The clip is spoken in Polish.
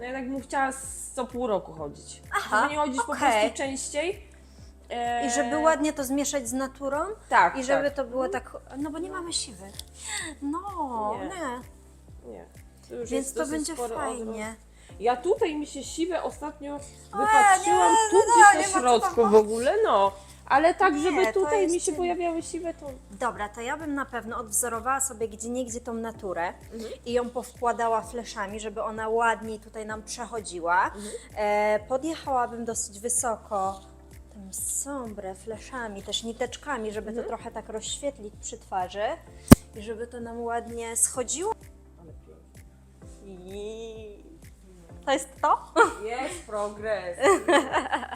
No ja tak bym chciała z co pół roku chodzić. Aha, żeby nie chodzić po okej. prostu częściej. E, I żeby ładnie to zmieszać z naturą. Tak, I żeby tak. to było tak. No bo nie mamy siwych. No, Nie. nie. Nie. To już Więc jest to dosyć będzie spory fajnie. odrost. Ja tutaj mi się siwe ostatnio wypatrzyłam, nie, tu no, gdzieś nie na środku w ogóle, no. Ale tak, Nie, żeby to tutaj mi się pojawiały siwe, to Dobra, to ja bym na pewno odwzorowała sobie gdzie niegdzie tą naturę i ją powkładała fleszami, żeby ona ładniej tutaj nam przechodziła. E, podjechałabym dosyć wysoko tym sombre fleszami, też niteczkami, żeby to trochę tak rozświetlić przy twarzy i żeby to nam ładnie schodziło. Ale pięknie. I... To jest to? Jest progres.